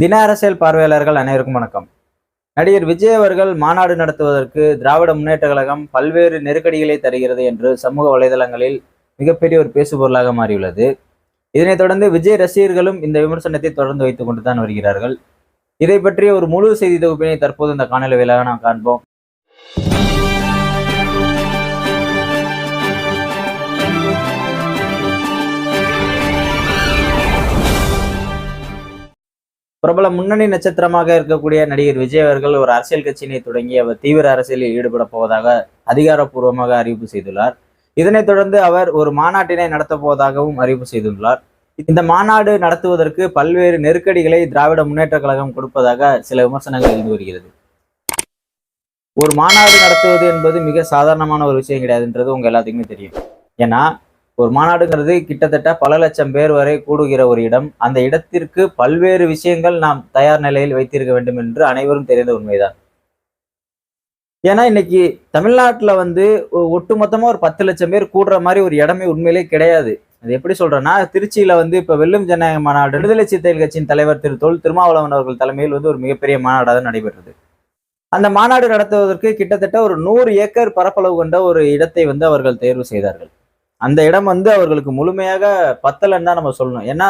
தின அரசியல் பார்வையாளர்கள் அனைவருக்கும் வணக்கம். நடிகர் விஜய் அவர்கள் மாநாடு நடத்துவதற்கு திராவிட முன்னேற்ற கழகம் பல்வேறு நெருக்கடிகளை தருகிறது என்று சமூக வலைதளங்களில் மிகப்பெரிய ஒரு பேசுபொருளாக மாறியுள்ளது. இதனைத் தொடர்ந்து விஜய் ரசிகர்களும் இந்த விமர்சனத்தை தொடர்ந்து வைத்துக் கொண்டுதான் வருகிறார்கள். இதை பற்றிய ஒரு முழு செய்தி தொகுப்பினை தற்போது இந்த காணொலி வாயிலாக நாம் காண்போம். பிரபல முன்னணி நட்சத்திரமாக இருக்கக்கூடிய நடிகர் விஜய் அவர்கள் ஒரு அரசியல் கட்சியினை தொடங்கி அவர் தீவிர அரசியலில் ஈடுபட போவதாக அதிகாரப்பூர்வமாக அறிவிப்பு செய்துள்ளார். இதனைத் தொடர்ந்து அவர் ஒரு மாநாட்டினை நடத்தப் போவதாகவும் அறிவிப்பு செய்துள்ளார். இந்த மாநாடு நடத்துவதற்கு பல்வேறு நெருக்கடிகளை திராவிட முன்னேற்ற கழகம் கொடுப்பதாக சில விமர்சனங்கள் இருந்து வருகிறது. ஒரு மாநாடு நடத்துவது என்பது மிக சாதாரணமான ஒரு விஷயம் கிடையாதுன்றது உங்க எல்லாத்துக்குமே தெரியும். ஏன்னா ஒரு மாநாடுங்கிறது கிட்டத்தட்ட பல லட்சம் பேர் வரை கூடுகிற ஒரு இடம். அந்த இடத்திற்கு பல்வேறு விஷயங்கள் நாம் தயார் நிலையில் வைத்திருக்க வேண்டும் என்று அனைவரும் தெரிந்த உண்மைதான். ஏன்னா இன்னைக்கு தமிழ்நாட்டுல வந்து ஒட்டுமொத்தமாக ஒட்டுமொத்தமா ஒரு பத்து லட்சம் பேர் கூடுற மாதிரி ஒரு இடமே உண்மையிலே கிடையாது. அது எப்படி சொல்றேன்னா திருச்சியில வந்து இப்ப வெல்லும் ஜனநாயக மாநாடு விடுதலை சிறுத்தைகள் கட்சியின் தலைவர் திரு தொல் திருமாவளவன் அவர்கள் தலைமையில் வந்து ஒரு மிகப்பெரிய மாநாடாக நடைபெற்றது. அந்த மாநாடு நடத்துவதற்கு கிட்டத்தட்ட ஒரு நூறு ஏக்கர் பரப்பளவு கொண்ட ஒரு இடத்தை வந்து அவர்கள் தேர்வு செய்தார்கள். அந்த இடம் வந்து அவர்களுக்கு முழுமையாக பத்தலைன்னு தான் நம்ம சொல்லணும். ஏன்னா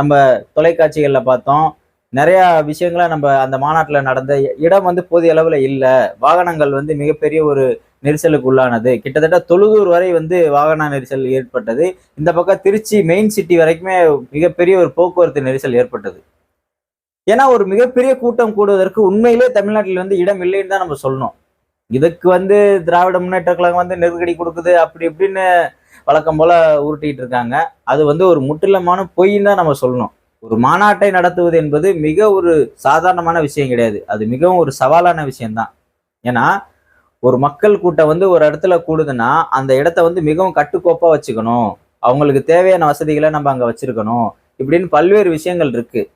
நம்ம தொலைக்காட்சிகளில் பார்த்தோம் நிறைய விஷயங்களை நம்ம அந்த மாநாட்டில் நடந்த இடம் வந்து போதிய அளவில் இல்லை. வாகனங்கள் வந்து மிகப்பெரிய ஒரு நெரிசலுக்கு உள்ளானது. கிட்டத்தட்ட தொழுதூர் வரை வந்து வாகன நெரிசல் ஏற்பட்டது. இந்த பக்கம் திருச்சி மெயின் சிட்டி வரைக்குமே மிகப்பெரிய ஒரு போக்குவரத்து நெரிசல் ஏற்பட்டது. ஏன்னா ஒரு மிகப்பெரிய கூட்டம் கூடுவதற்கு உண்மையிலே தமிழ்நாட்டில் வந்து இடம் இல்லைன்னு தான் நம்ம சொல்லணும். இதுக்கு வந்து திராவிட முன்னேற்ற கழகம் வந்து நெருக்கடி கொடுக்குது அப்படி இப்படின்னு வழக்கம் போல உருட்டிக்கிட்டு இருக்காங்க. அது வந்து ஒரு முற்றிலுமான பொய்ன்னு தான் நம்ம சொல்லணும். ஒரு மாநாட்டை நடத்துவது என்பது மிக ஒரு சாதாரணமான விஷயம் கிடையாது. அது மிகவும் ஒரு சவாலான விஷயம்தான். ஏன்னா ஒரு மக்கள் கூட்டம் வந்து ஒரு இடத்துல கூடுதுன்னா அந்த இடத்த வந்து மிகவும் கட்டுக்கோப்பாக வச்சுக்கணும். அவங்களுக்கு தேவையான வசதிகளை நம்ம அங்கே வச்சிருக்கணும். இப்படின்னு பல்வேறு விஷயங்கள் இருக்கு.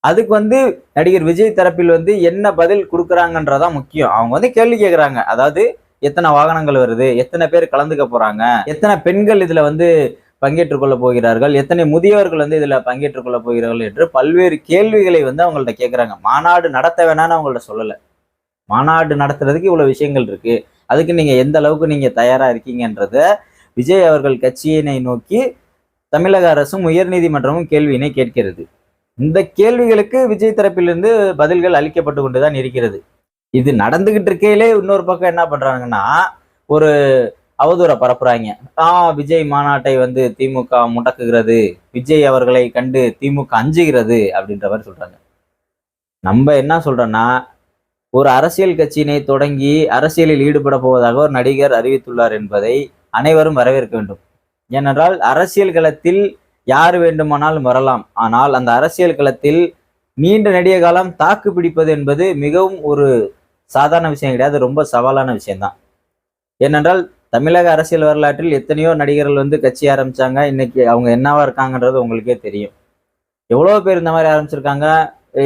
அதுக்கு வந்து நடிகர் விஜய் தரப்பில் வந்து என்ன பதில் கொடுக்குறாங்கன்றதான் முக்கியம். அவங்க வந்து கேள்வி கேட்குறாங்க அதாவது எத்தனை வாகனங்கள் வருது எத்தனை பேர் கலந்துக்க போறாங்க எத்தனை பெண்கள் இதுல வந்து பங்கேற்றுக் கொள்ள போகிறார்கள் எத்தனை முதியவர்கள் வந்து இதுல பங்கேற்றுக் கொள்ள போகிறார்கள் என்று பல்வேறு கேள்விகளை வந்து அவங்கள்ட்ட கேட்குறாங்க மாநாடு நடத்த வேணாம்னு அவங்கள்ட்ட சொல்லலை. மாநாடு நடத்துறதுக்கு இவ்வளவு விஷயங்கள் இருக்கு. அதுக்கு நீங்க எந்த அளவுக்கு நீங்க தயாரா இருக்கீங்கன்றத விஜய் அவர்கள் கட்சியினை நோக்கி தமிழக அரசும் உயர்நீதிமன்றமும் கேள்வியினை கேட்கிறது. இந்த கேள்விகளுக்கு விஜய் தரப்பிலிருந்து பதில்கள் அளிக்கப்பட்டு கொண்டுதான் இருக்கிறது. இது நடந்துகிட்டு இருக்கையிலே இன்னொரு பக்கம் என்ன பண்றாங்கன்னா ஒரு அவதூறை பரப்புறாங்க. ஆ விஜய் மாநாட்டை வந்து திமுக முடக்குகிறது. விஜய் அவர்களை கண்டு திமுக அஞ்சுகிறது அப்படின்ற மாதிரி சொல்றாங்க. நம்ம என்ன சொல்றோம்னா ஒரு அரசியல் கட்சியினை தொடங்கி அரசியலில் ஈடுபட போவதாக ஒரு நடிகர் அறிவித்துள்ளார் என்பதை அனைவரும் வரவேற்க வேண்டும். ஏனென்றால் அரசியல் களத்தில் யார் வேண்டுமானாலும் வரலாம். ஆனால் அந்த அரசியல் களத்தில் நீண்ட நெடிய காலம் தாக்கு பிடிப்பது என்பது மிகவும் ஒரு சாதாரண விஷயம் கிடையாது ரொம்ப சவாலான விஷயம்தான். ஏனென்றால் தமிழக அரசியல் வரலாற்றில் எத்தனையோ நடிகர்கள் வந்து கட்சி ஆரம்பிச்சாங்க இன்னைக்கு அவங்க என்னவா இருக்காங்கன்றது உங்களுக்கே தெரியும். எவ்வளோ பேர் இந்த மாதிரி ஆரம்பிச்சிருக்காங்க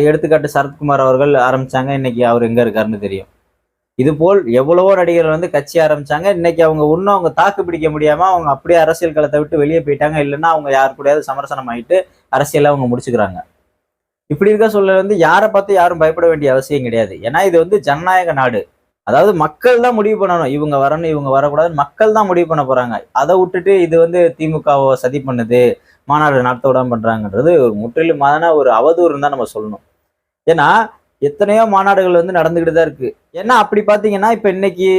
எடுத்துக்காட்டு சரத்குமார் அவர்கள் ஆரம்பித்தாங்க இன்னைக்கு அவர் எங்கே இருக்காருன்னு தெரியும். இது போல் எவ்வளவோ நடிகர்கள் வந்து கட்சி ஆரம்பிச்சாங்க இன்னைக்கு அவங்க இன்னும் அவங்க தாக்கு பிடிக்க முடியாம அவங்க அப்படியே அரசியல் களத்தை விட்டு வெளியே போயிட்டாங்க இல்லைன்னா அவங்க யார் கூடயாவது சமரசனம் ஆயிட்டு அரசியலை அவங்க முடிச்சுக்கிறாங்க. இப்படி இருக்க சூழல் வந்து யாரை பார்த்து யாரும் பயப்பட வேண்டிய அவசியம் கிடையாது. ஏன்னா இது வந்து ஜனநாயக நாடு. அதாவது மக்கள் தான் முடிவு பண்ணணும். இவங்க வரணும் இவங்க வரக்கூடாதுன்னு மக்கள் தான் முடிவு பண்ண போறாங்க. அதை விட்டுட்டு இது வந்து திமுகவை சதி பண்ணுது மாநாடு நடத்த விடாம பண்றாங்கன்றது ஒரு முற்றிலுமான ஒரு அவதூறுன்னு தான் நம்ம சொல்லணும். ஏன்னா எத்தனையோ மாநாடுகள் வந்து நடந்துகிட்டு தான் இருக்கு. ஏன்னா அப்படி பார்த்தீங்கன்னா இப்போ இன்னைக்கு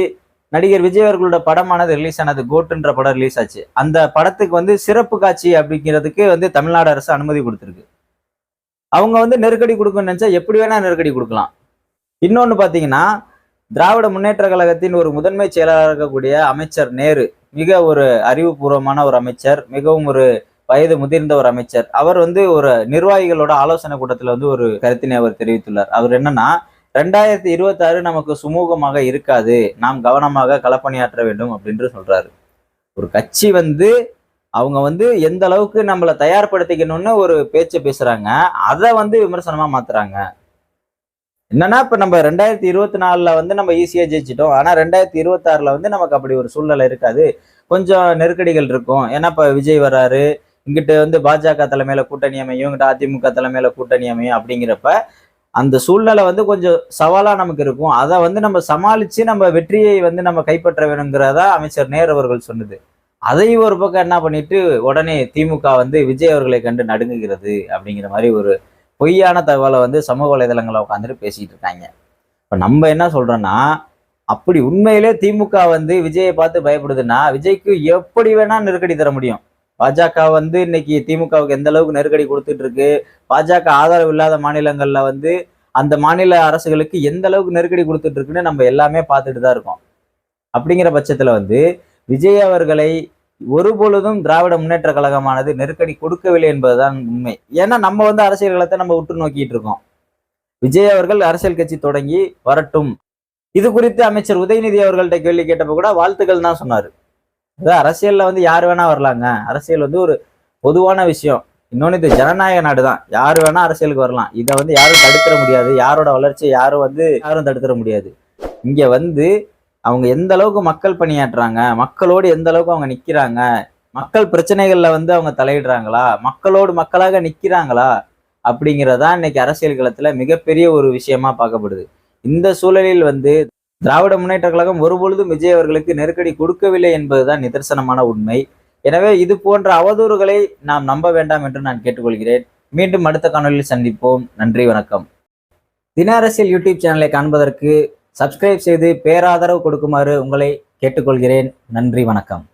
நடிகர் விஜய் அவர்களோட படமானது ரிலீஸ் ஆனது கோட்டுன்ற படம் ரிலீஸ் ஆச்சு. அந்த படத்துக்கு வந்து சிறப்பு காட்சி அப்படிங்கிறதுக்கு வந்து தமிழ்நாடு அரசு அனுமதி கொடுத்துருக்கு. அவங்க வந்து நெருக்கடி கொடுக்கணும்னு நினச்சா எப்படி வேணால் நெருக்கடி கொடுக்கலாம். இன்னொன்று பார்த்தீங்கன்னா திராவிட முன்னேற்ற கழகத்தின் ஒரு முதன்மை செயலாளர் இருக்கக்கூடிய அமைச்சர் நேரு மிக ஒரு அறிவுபூர்வமான ஒரு அமைச்சர் மிகவும் ஒரு வயது முதிர்ந்த ஒரு அமைச்சர். அவர் வந்து ஒரு நிர்வாகிகளோட ஆலோசனை கூட்டத்தில் வந்து ஒரு கருத்தினை அவர் தெரிவித்துள்ளார். அவர் என்னன்னா ரெண்டாயிரத்தி இருபத்தாறு நமக்கு சுமூகமாக இருக்காது நாம் கவனமாக களப்பணியாற்ற வேண்டும் அப்படின்னு சொல்றாரு. ஒரு கட்சி வந்து அவங்க வந்து எந்த அளவுக்கு நம்மளை தயார்படுத்திக்கணும்னு ஒரு பேச்சை பேசுறாங்க. அதை வந்து விமர்சனமா மாத்துறாங்க. என்னன்னா இப்ப நம்ம ரெண்டாயிரத்தி இருபத்தி நாலுல வந்து நம்ம ஈஸியா ஜெயிச்சிட்டோம். ஆனா ரெண்டாயிரத்தி இருபத்தி ஆறுல வந்து நமக்கு அப்படி ஒரு சூழ்நிலை இருக்காது. கொஞ்சம் நெருக்கடிகள் இருக்கும். ஏன்னா இப்ப விஜய் வராரு இங்கிட்ட வந்து பாஜக தலைமையில கூட்டணி அமையும். இங்கிட்ட அதிமுக தலைமையில கூட்டணி அமையும் அப்படிங்கிறப்ப அந்த சூழ்நிலை வந்து கொஞ்சம் சவாலா நமக்கு இருக்கும். அதை வந்து நம்ம சமாளிச்சு நம்ம வெற்றியை வந்து நம்ம கைப்பற்ற வேணுங்கிறதா அமைச்சர் நேர் அவர்கள் சொன்னது. அதையும் ஒரு பக்கம் என்ன பண்ணிட்டு உடனே திமுக வந்து விஜய் அவர்களை கண்டு நடுங்குகிறது அப்படிங்கிற மாதிரி ஒரு பொய்யான தகவலை வந்து சமூக வலைதளங்களை உட்காந்துட்டு பேசிட்டு இருக்காங்க. இப்போ நம்ம என்ன சொல்றோம்னா அப்படி உண்மையிலே திமுக வந்து விஜயை பார்த்து பயப்படுதுன்னா விஜய்க்கு எப்படி வேணா நெருக்கடி தர முடியும். பாஜக வந்து இன்னைக்கு திமுகவுக்கு எந்த அளவுக்கு நெருக்கடி கொடுத்துட்டு இருக்கு பாஜக ஆதரவு இல்லாத மாநிலங்கள்ல வந்து அந்த மாநில அரசுகளுக்கு எந்த அளவுக்கு நெருக்கடி கொடுத்துட்டு இருக்குன்னு நம்ம எல்லாமே பார்த்துட்டு தான் இருக்கோம். அப்படிங்கிற பட்சத்துல வந்து விஜய் அவர்களை ஒருபொழுதும் திராவிட முன்னேற்ற கழகமானது நெருக்கடி கொடுக்கவில்லை என்பதுதான் உண்மை. ஏன்னா நம்ம வந்து அரசியல் களத்தை நம்ம உற்று நோக்கிட்டு இருக்கோம். விஜய் அவர்கள் அரசியல் கட்சி தொடங்கி வரட்டும். இது குறித்து அமைச்சர் உதயநிதி அவர்கள்ட்ட கேள்வி கேட்டப்ப கூட வாழ்த்துக்கள் தான் சொன்னார். அதாவது அரசியலில் வந்து யார் வேணா வரலாங்க. அரசியல் வந்து ஒரு பொதுவான விஷயம். இன்னொன்று இது ஜனநாயக நாடு தான். யார் வேணா அரசியலுக்கு வரலாம். இதை வந்து யாரும் தடுத்துட முடியாது. யாரோட வளர்ச்சியை யாரும் வந்து யாரும் தடுத்துட முடியாது. இங்கே வந்து அவங்க எந்த அளவுக்கு மக்கள் பணியாற்றுறாங்க மக்களோடு எந்த அளவுக்கு அவங்க நிற்கிறாங்க மக்கள் பிரச்சனைகளில் வந்து அவங்க தலையிடுறாங்களா மக்களோடு மக்களாக நிற்கிறாங்களா அப்படிங்கிறதா இன்னைக்கு அரசியல் களத்தில் மிகப்பெரிய ஒரு விஷயமா பார்க்கப்படுது. இந்த சூழலில் வந்து திராவிட முன்னேற்ற கழகம் ஒருபொழுதும் விஜய் அவர்களுக்கு நெருக்கடி கொடுக்கவில்லை என்பதுதான் நிதர்சனமான உண்மை. எனவே இது போன்ற அவதூறுகளை நாம் நம்ப வேண்டாம் என்று நான் கேட்டுக்கொள்கிறேன். மீண்டும் அடுத்த காணொலியில் சந்திப்போம். நன்றி வணக்கம். தின அரசியல் யூடியூப் சேனலை காண்பதற்கு சப்ஸ்கிரைப் செய்து பேராதரவு கொடுக்குமாறு உங்களை கேட்டுக்கொள்கிறேன். நன்றி வணக்கம்.